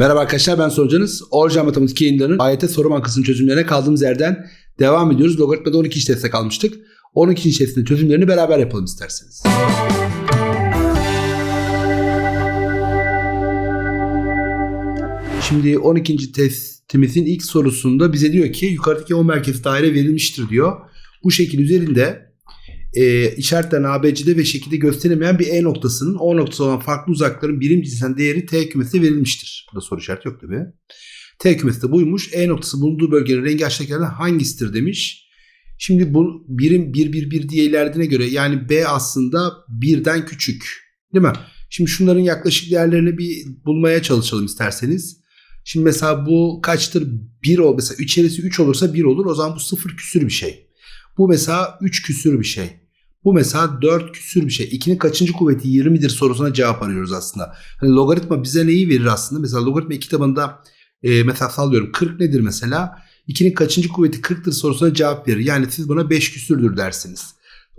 Merhaba arkadaşlar ben sorucanız. Orja Matematik yayınlarının AYT soru bankasının çözümlerine kaldığımız yerden devam ediyoruz. Logaritmada 12. testte kalmıştık. 12. testin çözümlerini beraber yapalım isterseniz. Şimdi 12. testimizin ilk sorusunda bize diyor ki yukarıdaki O merkezi daire verilmiştir diyor. Bu şekil üzerinde e, işaretlenen ABC'de ve şekilde gösteremeyen bir E noktasının O noktası olan farklı uzaklıkların birim cinsinden değeri T kümesine verilmiştir. Burada soru işareti yok tabi. T kümesi de buymuş. E noktası bulunduğu bölgenin rengi aşağıdakilerden hangisidir demiş. Şimdi bu birim 1 1 1 diye ilerlediğine göre yani B aslında birden küçük. Değil mi? Şimdi şunların yaklaşık değerlerini bir bulmaya çalışalım isterseniz. Şimdi mesela bu kaçtır? 1 ol. Mesela içerisi 3 olursa 1 olur. O zaman bu 0 küsür bir şey. Bu mesela 3 küsür bir şey. Bu mesela 4 küsür bir şey. 2'nin kaçıncı kuvveti 20'dir sorusuna cevap arıyoruz aslında. Hani logaritma bize neyi verir aslında? Mesela logaritma 2 tabanında e, mesela sallıyorum 40 nedir mesela? 2'nin kaçıncı kuvveti 40'tır sorusuna cevap verir. Yani siz buna 5 küsürdür dersiniz.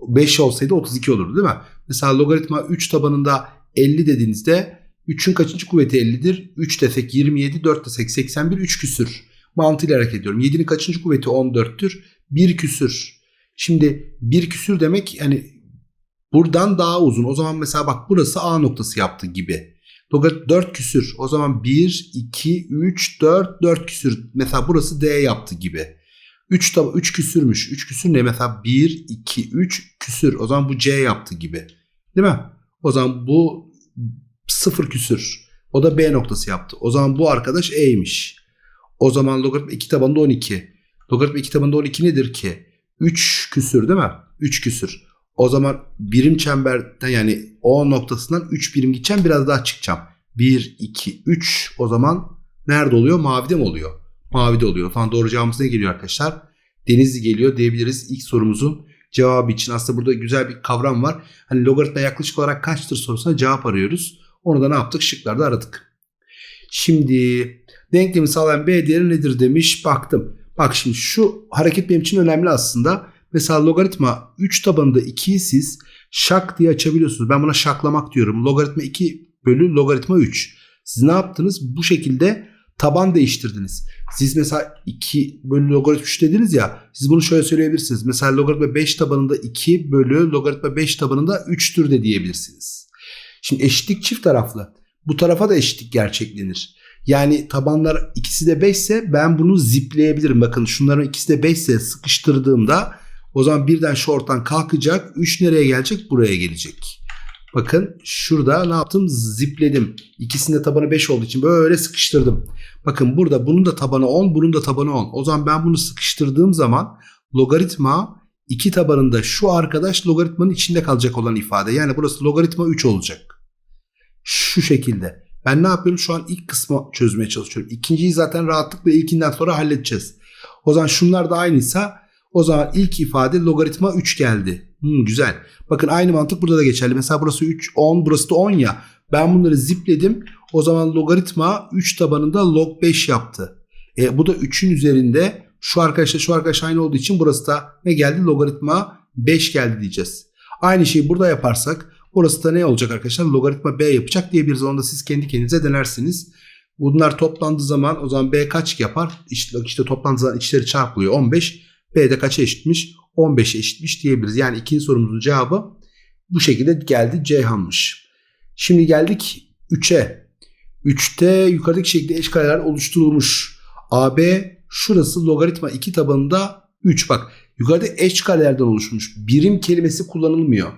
5 olsaydı 32 olurdu değil mi? Mesela logaritma 3 tabanında 50 dediğinizde 3'ün kaçıncı kuvveti 50'dir? 3 desek 27, 4 desek 81, 3 küsür. Mantığıyla hareket ediyorum. 7'nin kaçıncı kuvveti 14'tür? 1 küsür. Şimdi 1 küsür demek yani buradan daha uzun. O zaman mesela bak burası A noktası yaptı gibi. Logarit 4 küsür. O zaman 1, 2, 3, 4, 4 küsür. Mesela burası D yaptı gibi. 3 tab 3 küsürmüş. 3 küsür ne? Mesela 1, 2, 3 küsür. O zaman bu C yaptı gibi. Değil mi? O zaman bu 0 küsür. O da B noktası yaptı. O zaman bu arkadaş E'ymiş. O zaman logaritma 2 tabanında 12. Logaritma 2 tabanında 12 nedir ki? 3 küsür değil mi? 3 küsür. O zaman birim çemberden yani O noktasından 3 birim gideceğim biraz daha çıkacağım. 1, 2, 3 o zaman nerede oluyor? Mavide mi oluyor? Mavide oluyor. Falan doğru cevabımız ne geliyor arkadaşlar? Denizli geliyor diyebiliriz ilk sorumuzun cevabı için. Aslında burada güzel bir kavram var. Hani logaritma yaklaşık olarak kaçtır sorusuna cevap arıyoruz. Onu da ne yaptık? Şıklarda aradık. Şimdi denklemi sağlayan B değeri nedir demiş. Baktım. Bak şimdi şu hareket benim için önemli aslında. Mesela logaritma 3 tabanında 2'yi siz şak diye açabiliyorsunuz. Ben buna şaklamak diyorum. Logaritma 2 bölü logaritma 3. Siz ne yaptınız? Bu şekilde taban değiştirdiniz. Siz mesela 2 bölü logaritma 3 dediniz ya. Siz bunu şöyle söyleyebilirsiniz. Mesela logaritma 5 tabanında 2 bölü logaritma 5 tabanında 3'tür de diyebilirsiniz. Şimdi eşitlik çift taraflı. Bu tarafa da eşitlik gerçeklenir. Yani tabanlar ikisi de 5 ise ben bunu zipleyebilirim. Bakın şunların ikisi de 5 ise sıkıştırdığımda o zaman birden şu ortadan kalkacak. 3 nereye gelecek? Buraya gelecek. Bakın şurada ne yaptım? Zipledim. İkisinde tabanı 5 olduğu için böyle sıkıştırdım. Bakın burada bunun da tabanı 10, bunun da tabanı 10. O zaman ben bunu sıkıştırdığım zaman logaritma iki tabanında şu arkadaş logaritmanın içinde kalacak olan ifade. Yani burası logaritma 3 olacak. Şu şekilde. Ben ne yapıyorum? Şu an ilk kısmı çözmeye çalışıyorum. İkinciyi zaten rahatlıkla ilkinden sonra halledeceğiz. O zaman şunlar da aynıysa o zaman ilk ifade logaritma 3 geldi. Hmm, güzel. Bakın aynı mantık burada da geçerli. Mesela burası 3, 10, burası da 10 ya. Ben bunları zipledim. O zaman logaritma 3 tabanında log 5 yaptı. E, bu da 3'ün üzerinde şu arkadaşla şu arkadaş aynı olduğu için burası da ne geldi? Logaritma 5 geldi diyeceğiz. Aynı şeyi burada yaparsak burası da ne olacak arkadaşlar? Logaritma B yapacak diyebiliriz. Onu da siz kendi kendinize denersiniz. Bunlar toplandığı zaman o zaman B kaç yapar? İşte, işte toplandığı zaman içleri çarpılıyor 15. B'de kaça eşitmiş? 15'e eşitmiş diyebiliriz. Yani ikinci sorumuzun cevabı bu şekilde geldi Ceyhan'mış. Şimdi geldik 3'e. 3'te yukarıdaki şekilde eş kareler oluşturulmuş. AB şurası logaritma 2 tabanında 3 bak. Yukarıda eş karelerden oluşmuş. Birim kelimesi kullanılmıyor.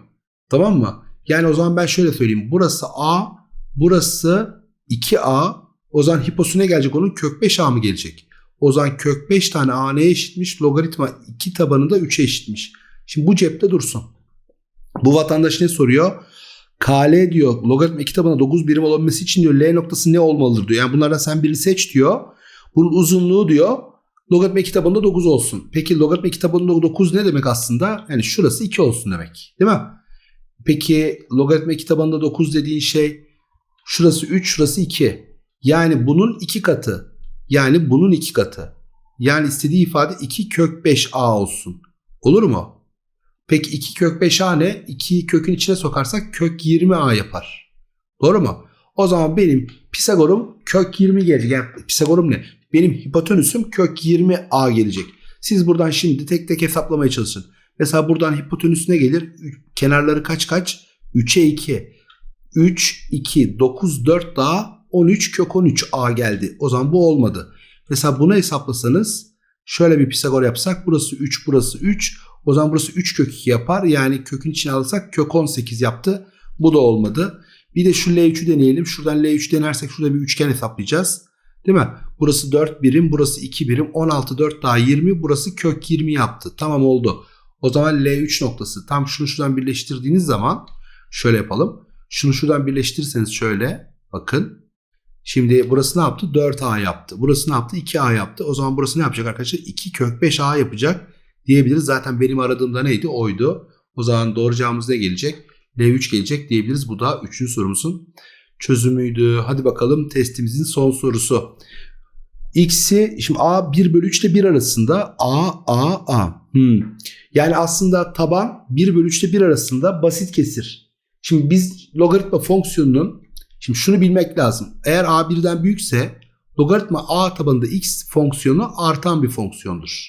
Tamam mı? Yani o zaman ben şöyle söyleyeyim. Burası A, burası 2A. O zaman hiposu ne gelecek onun? Kök 5A mı gelecek? O zaman kök 5 tane a neye eşitmiş? Logaritma 2 tabanında 3'e eşitmiş. Şimdi bu cepte dursun. Bu vatandaş ne soruyor? KL diyor logaritma 2 tabanında 9 birim olabilmesi için diyor L noktası ne olmalıdır diyor. Yani bunlardan sen birini seç diyor. Bunun uzunluğu diyor logaritma 2 tabanında 9 olsun. Peki logaritma 2 tabanında 9 ne demek aslında? Yani şurası 2 olsun demek. Değil mi? Peki logaritma 2 tabanında 9 dediğin şey şurası 3 şurası 2. Yani bunun 2 katı. Yani bunun iki katı. Yani istediği ifade 2 kök 5a olsun. Olur mu? Peki 2 kök 5a ne? 2'yi kökün içine sokarsak kök 20a yapar. Doğru mu? O zaman benim Pisagor'um kök 20 gelecek. Yani Pisagor'um ne? Benim hipotenüsüm kök 20a gelecek. Siz buradan şimdi tek tek hesaplamaya çalışın. Mesela buradan hipotenüs ne gelir? Kenarları kaç kaç? 3'e 2. 3, 2, 9, 4 daha 13 kök 13 a geldi. O zaman bu olmadı. Mesela bunu hesaplasanız şöyle bir Pisagor yapsak burası 3 burası 3. O zaman burası 3 kök 2 yapar. Yani kökün içine alırsak kök 18 yaptı. Bu da olmadı. Bir de şu L3'ü deneyelim. Şuradan L3 denersek şurada bir üçgen hesaplayacağız. Değil mi? Burası 4 birim, burası 2 birim. 16, 4 daha 20. Burası kök 20 yaptı. Tamam oldu. O zaman L3 noktası. Tam şunu şuradan birleştirdiğiniz zaman şöyle yapalım. Şunu şuradan birleştirirseniz şöyle bakın. Şimdi burası ne yaptı? 4A yaptı. Burası ne yaptı? 2A yaptı. O zaman burası ne yapacak arkadaşlar? 2 kök 5A yapacak diyebiliriz. Zaten benim aradığımda neydi? Oydu. O zaman doğru cevabımız ne gelecek? L3 gelecek diyebiliriz. Bu da 3. sorumuzun çözümüydü. Hadi bakalım testimizin son sorusu. X'i şimdi A 1 bölü 3 ile 1 arasında A A A. Hmm. Yani aslında taban 1 bölü 3 ile 1 arasında basit kesir. Şimdi biz logaritma fonksiyonunun şimdi şunu bilmek lazım. Eğer A 1'den büyükse logaritma A tabanında X fonksiyonu artan bir fonksiyondur.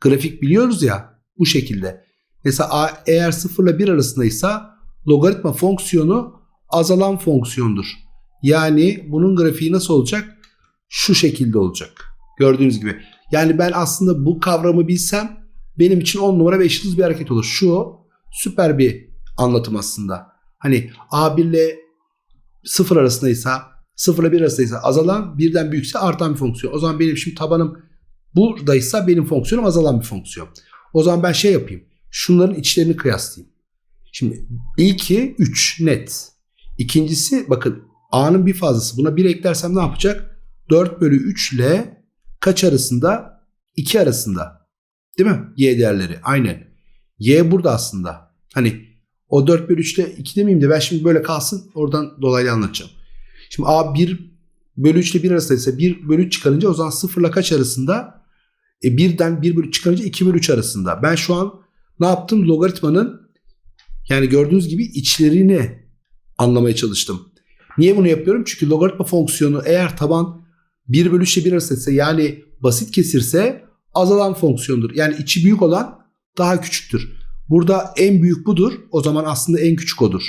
Grafik biliyoruz ya bu şekilde. Mesela A eğer 0 ile 1 arasındaysa logaritma fonksiyonu azalan fonksiyondur. Yani bunun grafiği nasıl olacak? Şu şekilde olacak. Gördüğünüz gibi. Yani ben aslında bu kavramı bilsem benim için 10 numara 5 yıldız bir hareket olur. Şu süper bir anlatım aslında. Hani A1 ile 0 arasındaysa 0 ile 1 arasındaysa azalan birden büyükse artan bir fonksiyon. O zaman benim şimdi tabanım buradaysa benim fonksiyonum azalan bir fonksiyon. O zaman ben şey yapayım. Şunların içlerini kıyaslayayım. Şimdi ilki 3 net. İkincisi bakın A'nın bir fazlası. Buna 1 eklersem ne yapacak? 4 bölü 3 ile kaç arasında? 2 arasında. Değil mi? Y değerleri. Aynen. Y burada aslında. Hani o 4 bölü 3 ile 2 demeyeyim de ben şimdi böyle kalsın. Oradan dolaylı anlatacağım. Şimdi A 1 bölü 3 ile 1 arasındaysa 1 bölü 3 çıkarınca o zaman 0 ile kaç arasında? E 1'den 1 bölü 3 çıkarınca 2 bölü 3 arasında. Ben şu an ne yaptım? Logaritmanın yani gördüğünüz gibi içlerini anlamaya çalıştım. Niye bunu yapıyorum? Çünkü logaritma fonksiyonu eğer taban 1 bölü 3 ile 1 arasındaysa yani basit kesirse azalan fonksiyondur. Yani içi büyük olan daha küçüktür. Burada en büyük budur. O zaman aslında en küçük odur.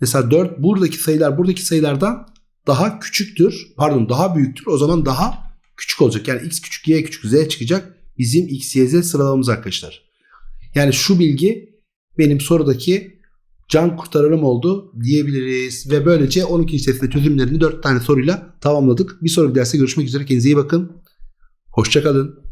Mesela 4 buradaki sayılar buradaki sayılardan daha küçüktür. Pardon daha büyüktür. O zaman daha küçük olacak. Yani x küçük y küçük z çıkacak. Bizim x, y, z sıralamamız arkadaşlar. Yani şu bilgi benim sorudaki can kurtararım oldu diyebiliriz. Ve böylece 12. testinde çözümlerini 4 tane soruyla tamamladık. Bir sonraki derste görüşmek üzere. Kendinize iyi bakın. Hoşçakalın.